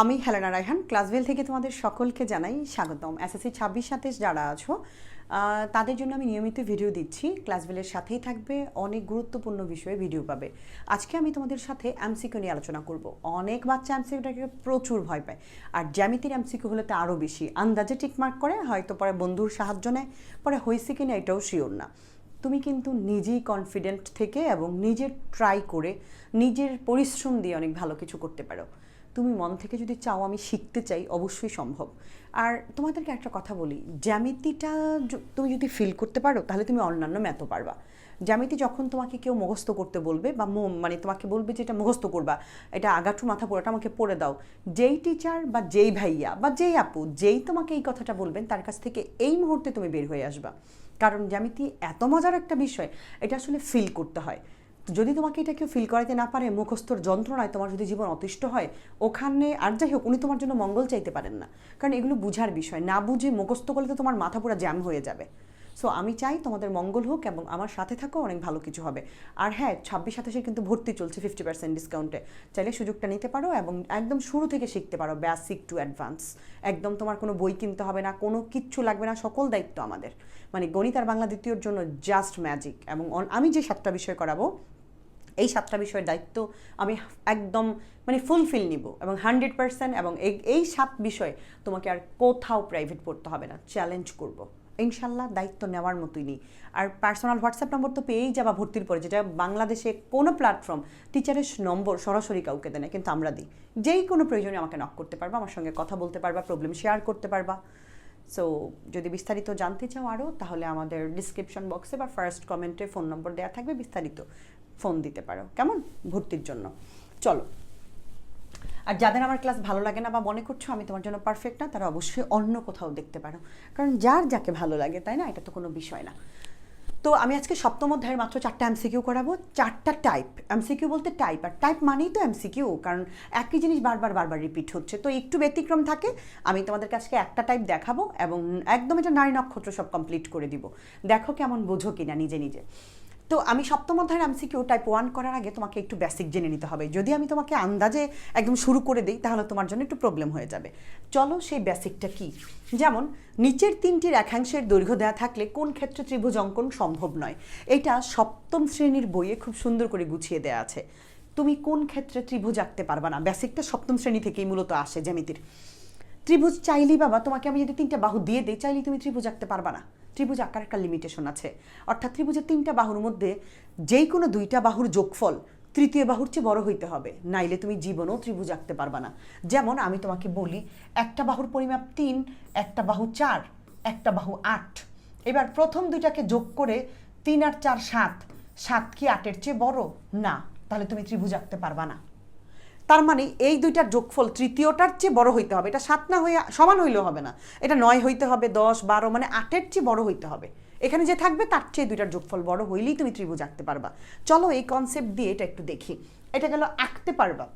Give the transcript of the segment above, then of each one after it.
আমি হেলেনা রায়হান, ক্লাসভেল থেকে তোমাদের সকলকে জানাই স্বাগতম। এসএসসি ছাব্বিশ, সাতাশ যারা আছো তাদের জন্য আমি নিয়মিত ভিডিও দিচ্ছি। ক্লাসভেলের সাথেই থাকবে, অনেক গুরুত্বপূর্ণ বিষয়ে ভিডিও পাবে। আজকে আমি তোমাদের সাথে এমসিকিউ নিয়ে আলোচনা করব। অনেক বাচ্চা এমসিকিউটাকে প্রচুর ভয় পায়। আর জ্যামিতির এমসিকিউ হলে তো আরও বেশি। আন্দাজে টিকমার্ক করে, হয়তো পরে বন্ধুর সাহায্য নেয়, পরে হয়েছে কিনা এটাও শিওর না। তুমি কিন্তু নিজেই কনফিডেন্ট থেকে এবং নিজের ট্রাই করে, নিজের পরিশ্রম দিয়ে অনেক ভালো কিছু করতে পারো। তুমি মন থেকে যদি চাও আমি শিখতে চাই, অবশ্যই সম্ভব। আর তোমাদেরকে একটা কথা বলি, জ্যামিতিটা তুমি যদি ফিল করতে পারো, তাহলে তুমি অন্যান্য ম্যাথও পারবা। জ্যামিতি যখন তোমাকে কেউ মুখস্থ করতে বলবে বা মানে তোমাকে বলবে যে এটা মুখস্থ করবা, এটা আগাঠু মাথা পোড়াটা আমাকে পড়ে দাও, যেই টিচার বা যেই ভাইয়া বা যেই আপু, যেই তোমাকে এই কথাটা বলবেন, তার কাছ থেকে এই মুহূর্তে তুমি বের হয়ে আসবা। কারণ জ্যামিতি এত মজার একটা বিষয়, এটা আসলে ফিল করতে হয়। যদি তোমাকে এটা কেউ ফিল করাতে না পারে, মুখস্থর যন্ত্রণায় তোমার যদি জীবন অতিষ্ঠ হয়, ওখানে আর যাই হোক, উনি তোমার জন্য মঙ্গল চাইতে পারেন না। কারণ এগুলো বুঝার বিষয়। না বুঝে মুখস্থ করলে তো তোমার মাথা পুরো জ্যাম হয়ে যাবে। সো আমি চাই তোমাদের মঙ্গল হোক এবং আমার সাথে থাকো, অনেক ভালো কিছু হবে। আর হ্যাঁ ছাব্বিশ সাতাশে কিন্তু ভর্তি চলছে ফিফটি পার্সেন্ট ডিসকাউন্টে চাইলে সুযোগটা নিতে পারো এবং একদম শুরু থেকে শিখতে পারো বেসিক টু অ্যাডভান্স একদম তোমার কোনো বই কিনতে হবে না, কোনো কিচ্ছু লাগবে না, সকল দায়িত্ব আমাদের। মানে গণিত আর বাংলা দ্বিতীয়র জন্য জাস্ট ম্যাজিক এবং আমি যে সাতটা বিষয় করাবো এই সাতটা বিষয়ের দায়িত্ব আমি একদম মানে ফুলফিল নিব এবং হান্ড্রেড পার্সেন্ট এবং এই সাত বিষয় তোমাকে আর কোথাও প্রাইভেট পড়তে হবে না চ্যালেঞ্জ করব। ইনশাল্লাহ দায়িত্ব নেওয়ার মতোই নেই। আর পার্সোনাল হোয়াটসঅ্যাপ নম্বর তো পেয়েই যাবা ভর্তির পরে, যেটা বাংলাদেশে কোনো প্ল্যাটফর্ম টিচারের নম্বর সরাসরি কাউকে দেয় না, কিন্তু আমরা দিই। যেই কোনো প্রয়োজনে আমাকে নক করতে পারবা, আমার সঙ্গে কথা বলতে পারবা প্রবলেম শেয়ার করতে পারবা। সো যদি বিস্তারিত জানতে চাও আরও তাহলে আমাদের ডিসক্রিপশন বক্সে বা ফার্স্ট কমেন্টে ফোন নম্বর দেওয়া থাকবে বিস্তারিত। ফোন দিতে পারো, কেমন? ভর্তির জন্য। চলো। আর যাদের আমার ক্লাস ভালো লাগে না বা মনে করছ আমি তোমার জন্য পারফেক্ট না, তারা অবশ্যই অন্য কোথাও দেখতে পারো। কারণ যার যাকে ভালো লাগে, তাই না? এটা তো কোনো বিষয় না। তো আমি আজকে সপ্তম অধ্যায়ের মাত্র চারটা এমসিকিউ করাবো। চারটা টাইপ এমসিকিউ বলতে টাইপ আর টাইপ মানেই তো এমসিকিউ কারণ একই জিনিস বারবার বারবার রিপিট হচ্ছে। তো একটু ব্যতিক্রম থাকে, আমি তোমাদের কাছে একটা টাইপ দেখাবো এবং একদম এটা নারী নক্ষত্র সব কমপ্লিট করে দিব। দেখো কেমন বোঝো কিনা নিজে নিজে। তো আমি সপ্তম অধ্যায়ের এমসিকিউ টাইপ ওয়ান করার আগে তোমাকে একটু বেসিক জেনে নিতে হবে। যদি আমি তোমাকে আন্দাজে একদম শুরু করে দিই, তাহলে তোমার জন্য একটু প্রবলেম হয়ে যাবে। চলো সেই বেসিকটা কি? যেমন, নিচের তিনটি রেখাংশের দৈর্ঘ্য দেওয়া থাকলে কোন ক্ষেত্রে ত্রিভুজ অঙ্কন সম্ভব নয়? এটা সপ্তম শ্রেণির বইয়ে খুব সুন্দর করে গুছিয়ে দেওয়া আছে। তুমি কোন ক্ষেত্রে ত্রিভুজ আঁকতে পারবা না? বেসিকটা সপ্তম শ্রেণি থেকেই মূলত আসে জ্যামিতির। ত্রিভুজ চাইলেই বাবা, তোমাকে আমি যদি তিনটা বাহু দিয়ে দিই, চাইলেই তুমি ত্রিভুজ আঁকতে পারবা না। ত্রিভুজ আঁকার একটা লিমিটেশন আছে। অর্থাৎ ত্রিভুজের তিনটা বাহুর মধ্যে যেই কোনো দুইটা বাহুর যোগফল তৃতীয় বাহুর চেয়ে বড় হইতে হবে। নাইলে তুমি জীবনেও ত্রিভুজ আঁকতে পারবা না। যেমন আমি তোমাকে বলি, একটা বাহুর পরিমাপ তিন, একটা বাহু চার, একটা বাহু আট। এবার প্রথম দুইটাকে যোগ করে তিন আর চার সাত। সাত কি আটের চেয়ে বড়? না। তাহলে তুমি ত্রিভুজ আঁকতে পারবা না। তার মানে এই দুইটার যোগফল তৃতীয়টার চেয়ে বড় হইতে হবে। এটা সাত না হয়ে সমান হইলেও হবে না। এটা নয় হইতে হবে, দশ, বারো মানে আটের চেয়ে বড় হইতে হবে। এখানে যে থাকবে, তার চেয়ে দুইটার যোগফল বড় হইলেই তুমি ত্রিভুজ আঁকতে পারবা। চলো এই কনসেপ্ট দিয়ে এটা একটু দেখি। এটা গেল আঁকতে পারবা।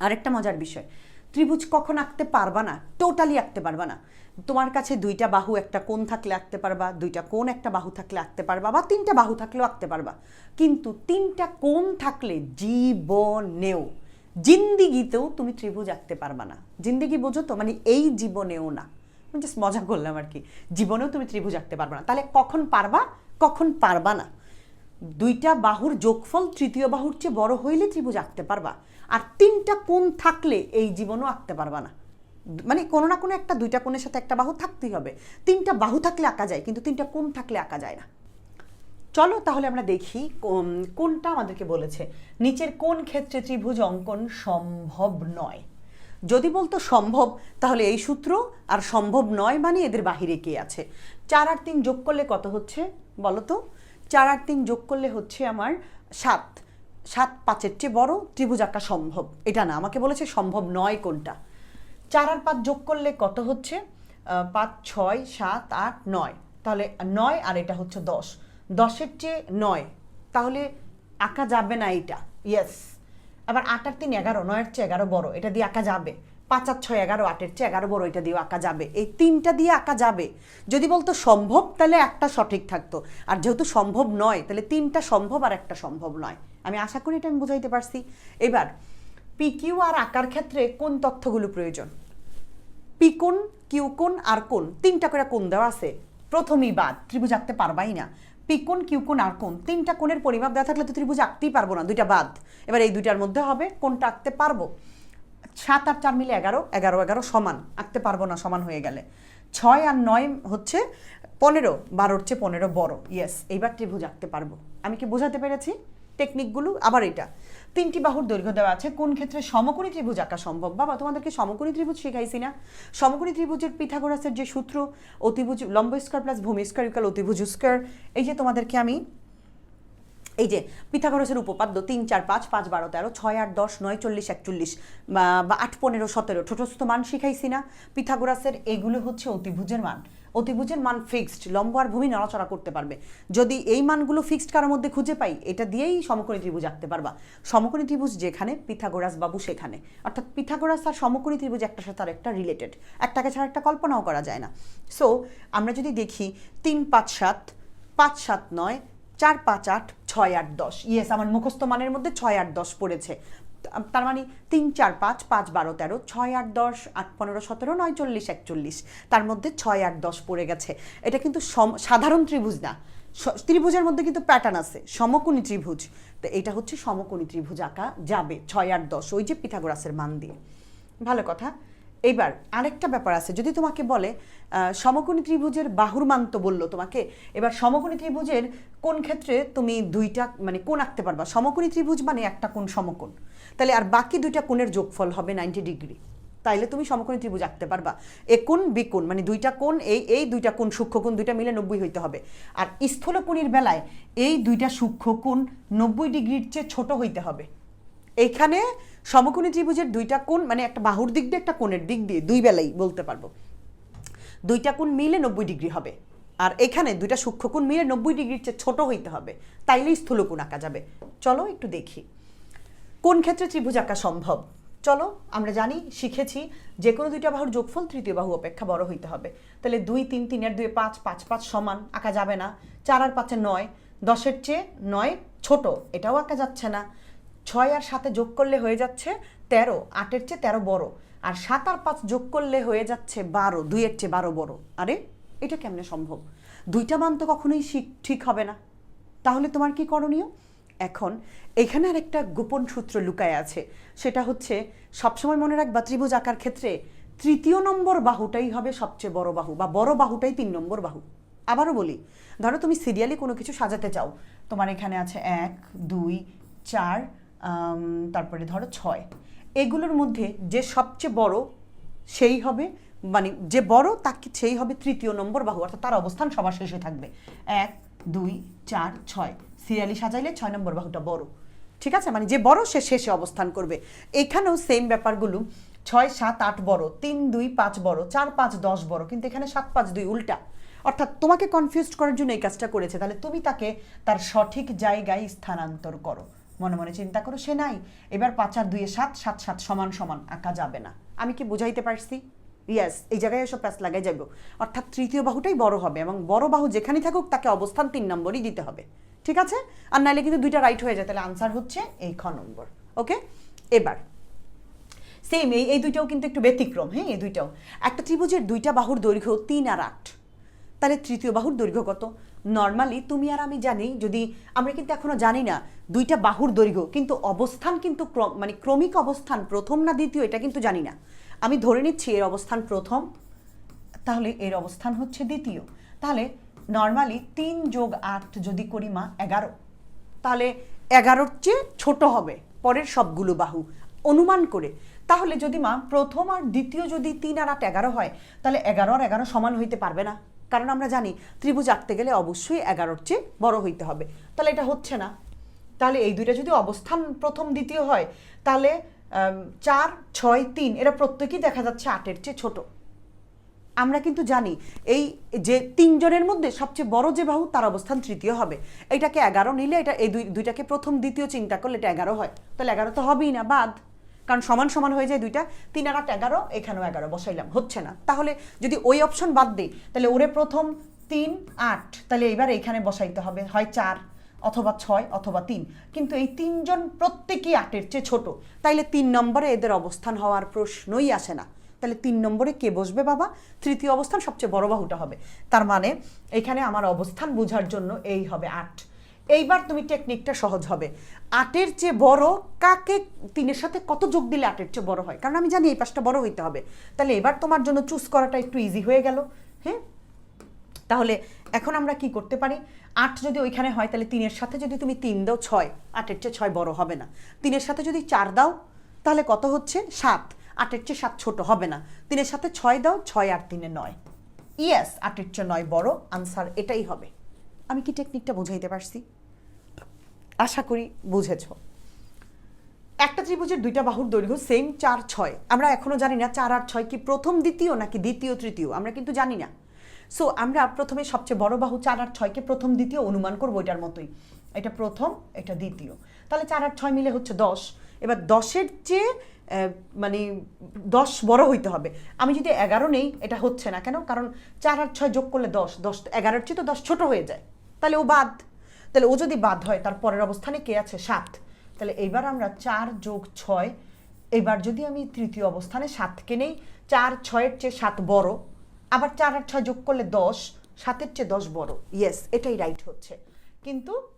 আরেকটা মজার বিষয়। ত্রিভুজ কখন আঁকতে পারবা না? টোটালি আঁকতে পারবা না। তোমার কাছে দুইটা বাহু, একটা কোণ থাকলে আঁকতে পারবা, দুইটা কোণ, একটা বাহু থাকলে আঁকতে পারবা, বা তিনটা বাহু থাকলেও আঁকতে পারবা। কিন্তু তিনটা কোণ থাকলে জীবনেও জিন্দিগিতেও তুমি ত্রিভুজ আঁকতে পারবা না। জিন্দিগি বোঝো তো? মানে এই জীবনেও না। আমি জাস্ট মজা করলাম আর কি। জীবনেও তুমি ত্রিভুজ আঁকতে পারবা না। তাহলে কখন পারবা? কখন পারবা না? দুইটা বাহুর যোগফল তৃতীয় বাহুর চেয়ে বড় হইলে ত্রিভুজ আঁকতে পারবা। আর তিনটা কোণ থাকলে এই জীবনও আঁকতে পারবা না। মানে কোনো না কোনো একটা, দুইটা কোণের সাথে একটা বাহু থাকতেই হবে। তিনটা বাহু থাকলে আঁকা যায়, কিন্তু তিনটা কোণ থাকলে আঁকা যায় না। চলো তাহলে আমরা দেখি কোনটা আমাদেরকে বলেছে। নিচের কোন ক্ষেত্রে ত্রিভুজ অঙ্কন সম্ভব নয়? যদি বলতো সম্ভব, তাহলে এই সূত্র, আর সম্ভব নয় মানে এদের বাহিরে কে আছে? চার আর তিন যোগ করলে কত হচ্ছে? বলো তো। চার আর তিন যোগ করলে হচ্ছে আমার সাত। সাত পাঁচের চেয়ে বড়, ত্রিভুজ আঁকা সম্ভব। এটা না, আমাকে বলেছে সম্ভব নয় কোনটা। চার আর পাঁচ যোগ করলে কত হচ্ছে? পাঁচ, ছয়, সাত, আট, নয়। তাহলে নয় আর এটা হচ্ছে দশ। দশের চেয়ে নয়। তাহলে আঁকা যাবে না এইটা। ইয়েস আবার আট আর তিন এগারো, নয়ের চেয়ে এগারো বড়, এটা দিয়ে আঁকা যাবে। পাঁচ আর ছয় এগারো, আটের চেয়ে এগারো বড়, এটা দিয়ে আঁকা যাবে। এই তিনটা দিয়ে আঁকা যাবে। যদি বলতো সম্ভব, তাহলে একটা সঠিক থাকতো। আর যেহেতু সম্ভব নয়, তাহলে তিনটা সম্ভব আর একটা সম্ভব নয়। আমি আশা করি এটা আমি বুঝাইতে পারছি। এবার পিকিউ আর আঁকার ক্ষেত্রে কোন তথ্যগুলো প্রয়োজন? পি কোণ কিউ কোণ, আর কোন তিনটা করে কোন দেওয়া আছে। প্রথমেই বাদ ত্রিভুজ আঁকতে পারবাই না। পি কোণ কিউ কোণ আর কোণ তিনটা কোণের পরিমাপ দেওয়া থাকলে তো ত্রিভুজ আঁকতেই পারব না, দুইটা বাদ। এবার এই দুইটার মধ্যে হবে কোনটা আঁকতে পারব? সাত আর চার মিলে এগারো এগারো এগারো সমান। আঁকতে পারব না, সমান হয়ে গেলে। ছয় আর নয় হচ্ছে পনেরো বারোর চেয়ে পনেরো বড়। ইয়েস এইবার ত্রিভুজ আঁকতে পারব। আমি কি বোঝাতে পেরেছি? টেকনিকগুলো আবার এটা তিনটি বাহুর দৈর্ঘ্য দেওয়া আছে। কোন ক্ষেত্রে সমকোণী ত্রিভুজ আঁকা সম্ভব? বা তোমাদেরকে সমকোণী ত্রিভুজ শেখাইছি না। সমকোণী ত্রিভুজের পিথাগোরাসের যে সূত্র, অতিভুজ, লম্ব স্কোয়ার প্লাস ভূমি স্কোয়ার ইকাল অতিভুজ স্কোয়ার এই যে তোমাদেরকে আমি এই যে, পিথাগোরাসের উপপাদ্য তিন, চার, পাঁচ পাঁচ, বারো, তেরো, ছয়, আট, দশ, নয়, চল্লিশ, একচল্লিশ, বা আট, পনেরো, সতেরো ছোটস্থ মান শিখাইছি না। পিথাগোরাসের এগুলো হচ্ছে অতিভুজের মান। অতিভুজের মান ফিক্সড লম্ব আর ভূমি নড়াচড়া করতে পারবে। যদি এই মানগুলো ফিক্সড কারোর মধ্যে খুঁজে পাই, এটা দিয়েই সমকোণী ত্রিভুজ আঁকতে পারবা। সমকোণী ত্রিভুজ যেখানে, পিথাগোরাস বাবু সেখানে। অর্থাৎ পিথাগোরাস আর সমকোণী ত্রিভুজ একটার সাথে আর একটা রিলেটেড একটাকে ছাড়া একটা কল্পনাও করা যায় না। সো আমরা যদি দেখি, তিন, পাঁচ, সাত পাঁচ, সাত, নয় চার পাঁচ আট ছয় আট দশ। ইয়েস আমার মুখস্থ মানের মধ্যে ছয় আট দশ পড়েছে। তার মানে তিন চার পাঁচ পাঁচ বারো তেরো, ছয় আট দশ, আট পনেরো, সতেরো, নয় চল্লিশ, একচল্লিশ। তার মধ্যে ছয় আট দশ পড়ে গেছে। এটা কিন্তু সাধারণ ত্রিভুজ না। ত্রিভুজের মধ্যে কিন্তু প্যাটার্ন আছে। সমকোণী ত্রিভুজ। তো এটা হচ্ছে সমকোণী ত্রিভুজ আঁকা যাবে, ছয় আট দশ, ওই যে পিথাগোরাসের মান দিয়ে। ভালো কথা। এইবার আরেকটা ব্যাপার আছে। যদি তোমাকে বলে সমকোণী ত্রিভুজের বাহুর মান তো বলল তোমাকে, এবার সমকোণী ত্রিভুজের কোন ক্ষেত্রে তুমি দুইটা মানে কোন আঁকতে পারবা? সমকোণী ত্রিভুজ মানে একটা কোণ সমকোণ। তাহলে আর বাকি দুইটা কোণের যোগফল হবে নাইনটি ডিগ্রি তাইলে তুমি সমকোণী ত্রিভুজ আঁকতে পারবা। এ কোণ বিকোণ মানে দুইটা কোণ, এই এই দুইটা কোণ সূক্ষ্মকোণ দুইটা মিলে নব্বই হইতে হবে। আর স্থূলকোণীর বেলায় এই দুইটা সূক্ষ্মকোণ নব্বই ডিগ্রির চেয়ে ছোট হইতে হবে। এইখানে সমকোণী ত্রিভুজের দুইটা কোণ মানে একটা বাহুর দিক দিয়ে, একটা কোণের দিক দিয়ে, দুই বেলাই বলতে পারব। দুইটা কোণ মিলে নব্বই ডিগ্রি হবে। আর এখানে দুইটা সূক্ষ্মকোণ মিলে নব্বই ডিগ্রির চেয়ে ছোট হইতে হবে। তাইলেই স্থূলকোণ আঁকা যাবে। চলো একটু দেখি। কোন ক্ষেত্রে ত্রিভুজ আঁকা সম্ভব? চলো, আমরা জানি, শিখেছি যে কোনো দুইটা বাহুর যোগফল তৃতীয় বাহু অপেক্ষা বড় হইতে হবে। তাহলে দুই, তিন, তিনের দুই পাঁচ পাঁচ পাঁচ সমান আঁকা যাবে না। চার আর পাঁচে নয়, দশের চেয়ে নয় ছোট। এটাও আঁকা যাচ্ছে না। ছয় আর সাথে যোগ করলে হয়ে যাচ্ছে তেরো, আটের চেয়ে তেরো বড়। আর সাত আর পাঁচ যোগ করলে হয়ে যাচ্ছে বারো, দুইয়ের চেয়ে বারো বড়। আরে, এটা কেমনে সম্ভব? দুইটা মান তো কখনোই ঠিক হবে না। তাহলে তোমার কি করণীয়? এখন এখানে আর একটা গোপন সূত্র লুকায় আছে। সেটা হচ্ছে, সবসময় মনে রাখবা ত্রিভুজ আঁকার ক্ষেত্রে তৃতীয় নম্বর বাহুটাই হবে সবচেয়ে বড় বাহু, বা বড় বাহুটাই তিন নম্বর বাহু। আবারও বলি, ধরো তুমি সিরিয়ালি কোনো কিছু সাজাতে চাও। তোমার এখানে আছে এক, দুই, চার তারপরে ধরো ছয়। এগুলোর মধ্যে যে সবচেয়ে বড়, সেই হবে মানে যে বড়, তাকে সেই হবে তৃতীয় নম্বর বাহু, অর্থাৎ তার অবস্থান সবার শেষে থাকবে। এক, দুই, চার, ছয়। সিরিয়ালি সাজাইলে ছয় নম্বর বাহুটা বড়। ঠিক আছে? মানে যে বড়, সে শেষে অবস্থান করবে। এখানেও সেম ব্যাপারগুলো। ছয়, সাত, আট বড়। তিন, দুই, পাঁচ বড়। চার, পাঁচ, দশ বড়। কিন্তু এখানে সাত, পাঁচ, দুই উল্টা। অর্থাৎ তোমাকে কনফিউজ করার জন্য এই কাজটা করেছে। তাহলে তুমি তাকে তার সঠিক জায়গায় স্থানান্তর করো। মনে মনে চিন্তা করো, সে নাই। এবার পাঁচ আর দুইয়ে সাত সাত সাত সমান সমান আঁকা যাবে না। আমি কি বুঝাইতে পারছি? ইয়াস এই জায়গায় এসব প্যাস লাগাই যাব অর্থাৎ তৃতীয় বাহুটাই বড় হবে এবং বড় বাহু যেখানেই থাকুক তাকে অবস্থান তিন নম্বরই দিতে হবে। ঠিক আছে? আর নাইলে কিন্তু দুইটা রাইট হয়ে যায়। তাহলে আনসার হচ্ছে এই খ নম্বর। ওকে এবার সেম এই এই দুইটাও কিন্তু একটু ব্যতিক্রম হ্যাঁ? এই দুইটাও। একটা ত্রিভুজের দুইটা বাহুর দৈর্ঘ্য তিন আর আট। তাহলে তৃতীয় বাহুর দৈর্ঘ্য কত? নর্মালি তুমি আর আমি জানি, যদি আমরা কিন্তু এখনও জানি না, দুইটা বাহুর দৈর্ঘ্য, কিন্তু অবস্থান কিন্তু মানে ক্রমিক অবস্থান, প্রথম না দ্বিতীয়, এটা কিন্তু জানি না। আমি ধরে নিচ্ছি এর অবস্থান প্রথম, তাহলে এর অবস্থান হচ্ছে দ্বিতীয়। তাহলে নর্মালি তিন যোগ আট যদি করি মা, এগারো। তাহলে এগারোর চেয়ে ছোট হবে পরের সবগুলো বাহু। অনুমান করে। তাহলে যদি মা, প্রথম আর দ্বিতীয় যদি তিন আর আট, এগারো হয়, তাহলে এগারো আর এগারো সমান হইতে পারবে না। কারণ আমরা জানি ত্রিভুজ আঁকতে গেলে অবশ্যই এগারোর চেয়ে বড় হইতে হবে। তাহলে এটা হচ্ছে না। তাহলে এই দুইটা যদি অবস্থান প্রথম দ্বিতীয় হয়, তাহলে চার, ছয়, তিন, এরা প্রত্যেকেই দেখা যাচ্ছে আটের চেয়ে ছোট। আমরা কিন্তু জানি এই যে তিনজনের মধ্যে সবচেয়ে বড় যে বাহু, তার অবস্থান তৃতীয় হবে। এটাকে এগারো নিলে এটা, এই দুই, দুইটাকে প্রথম দ্বিতীয় চিন্তা করলে এটা এগারো হয়। তাহলে এগারো তো হবেই না, বাদ। কারণ সমান সমান হয়ে যায় দুইটা, তিন আর আট এগারো, এখানেও এগারো, বসাইলাম, হচ্ছে না। তাহলে যদি ওই অপশন বাদ দিই, তাহলে ওরে প্রথম তিন, আট, তাহলে এবার এইখানে বসাইতে হবে, হয় চার অথবা ছয় অথবা তিন। কিন্তু এই তিনজন প্রত্যেকেই আটের চেয়ে ছোট, তাইলে তিন নম্বরে এদের অবস্থান হওয়ার প্রশ্নই আসে না। তাহলে তিন নম্বরে কে বসবে বাবা? তৃতীয় অবস্থান সবচেয়ে বড় বাহুটা হবে। তার মানে এখানে আমার অবস্থান বোঝার জন্য এই হবে আট। এইবার তুমি টেকনিকটা সহজ হবে। আটের চেয়ে বড় কাকে তিনের সাথে কত যোগ দিলে আটের চেয়ে বড় হয়? কারণ আমি জানি এই পাশটা বড় হইতে হবে। তাহলে এবার তোমার জন্য চুজ করাটা একটু ইজি হয়ে গেল। হ্যাঁ? তাহলে এখন আমরা কি করতে পারি? আট যদি ওইখানে হয়, তাহলে তিনের সাথে যদি তুমি তিন দাও ছয়, আটের চেয়ে ছয় বড় হবে না। তিনের সাথে যদি চার দাও, তাহলে কত হচ্ছে? সাত। আটের চেয়ে সাত ছোট হবে না। তিনের সাথে ছয় দাও, ছয় আর তিনে নয়। ইয়েস আটের চেয়ে নয় বড়। আনসার এটাই হবে। আমি কি টেকনিকটা বুঝাইতে পারছি? আশা করি বুঝেছ। একটা ত্রিভুজের দুইটা বাহুর দৈর্ঘ্য সেম চার ছয়। আমরা এখনও জানি না চার আর ছয় কি প্রথম দ্বিতীয় নাকি দ্বিতীয় তৃতীয়, আমরা কিন্তু জানি না। সো আমরা প্রথমে সবচেয়ে বড় বাহু চার আর ছয়কে প্রথম দ্বিতীয় অনুমান করব এটার মতোই। এটা প্রথম, এটা দ্বিতীয়। তাহলে চার আর ছয় মিলে হচ্ছে দশ। এবার দশের চেয়ে মানে দশ বড় হইতে হবে। আমি যদি এগারো নেই, এটা হচ্ছে না কেন? কারণ চার আর ছয় যোগ করলে দশ দশ, এগারোর চেয়ে তো দশ ছোট হয়ে যায়। তাহলে ও বাদ। তাহলে ও যদি বাদ হয়, তার পরের অবস্থানে কে আছে? সাত। তাহলে এইবার আমরা চার যোগ ছয় এবার যদি আমি তৃতীয় অবস্থানে সাতকে নেই, চার ছয়ের চেয়ে সাত বড়, আবার চার আর ছয় যোগ করলে দশ, সাতের চেয়ে দশ বড়। ইয়েস এটাই রাইট হচ্ছে। কিন্তু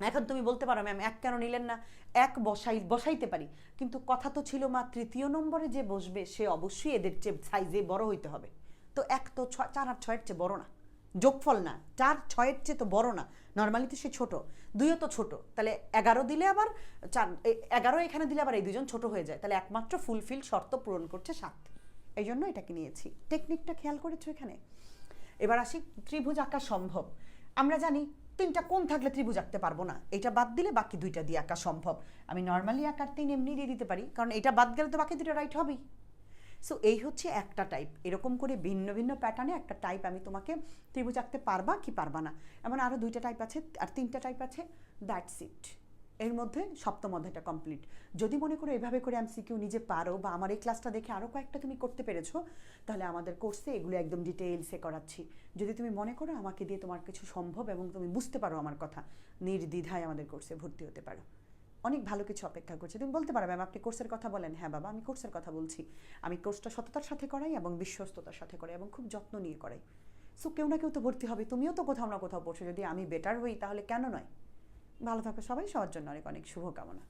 এখন তুমি বলতে পারো ম্যাম এক কেন নিলেন না? এক বসাই, বসাইতে পারি। কিন্তু কথা তো ছিল মা, তৃতীয় নম্বরে যে বসবে, সে অবশ্যই এদের চেয়ে সাইজে বড় হইতে হবে। তো এক তো ছ- চার আর ছয়ের চেয়ে বড় না। যোগফল না, চার ছয়ের চেয়ে তো বড় না। নর্মালি তো সে ছোট, দুইও তো ছোট। তাহলে এগারো দিলে আবার চার এগারো এখানে দিলে আবার এই দুজন ছোট হয়ে যায়। তাহলে একমাত্র ফুলফিল শর্ত পূরণ করছে সাত। এই জন্য এটাকে নিয়েছি। টেকনিকটা খেয়াল করেছ এখানে? এবার আসি, ত্রিভুজ আঁকা সম্ভব। আমরা জানি তিনটা কোন থাকলে ত্রিভুজ আঁকতে পারব না। এটা বাদ দিলে বাকি দুইটা দিয়ে আঁকা সম্ভব। আমি নর্মালি আঁকার তিন এমনি দিয়ে দিতে পারি। কারণ এটা বাদ গেলে তো বাকি দুটো রাইট হবেই। সো এই হচ্ছে একটা টাইপ এরকম করে ভিন্ন ভিন্ন প্যাটার্নে একটা টাইপ আমি তোমাকে ত্রিভুজ আঁকতে পারবা কি পারবা না। এমন আরও দুইটা টাইপ আছে, আর তিনটা টাইপ আছে। দ্যাটস ইট এর মধ্যে সপ্তম অধ্যায়টা কমপ্লিট যদি মনে করো এভাবে করে এমসিকিউ নিজে পারো বা আমার এই ক্লাসটা দেখে আরও কয়েকটা তুমি করতে পেরেছ, তাহলে আমাদের কোর্সে এগুলো একদম ডিটেলসে করাচ্ছি। যদি তুমি মনে করো আমাকে দিয়ে তোমার কিছু সম্ভব এবং তুমি বুঝতে পারো আমার কথা, নির্দ্বিধায় আমাদের কোর্সে ভর্তি হতে পারো। অনেক ভালো কিছু অপেক্ষা করছে। তুমি বলতে পারো, ম্যাম, আপনি কোর্সের কথা বলেন। হ্যাঁ বাবা, আমি কোর্সের কথা বলছি। আমি কোর্সটা সততার সাথে করাই এবং বিশ্বস্ততার সাথে করাই এবং খুব যত্ন নিয়ে করাই। সো, কেউ না কেউ তো ভর্তি হবে। তুমিও তো কোথাও না কোথাও পড়ছো। যদি আমি বেটার হই, তাহলে কেন নয়? ভালো থাকো সবাই। সবার জন্য অনেক অনেক শুভকামনা।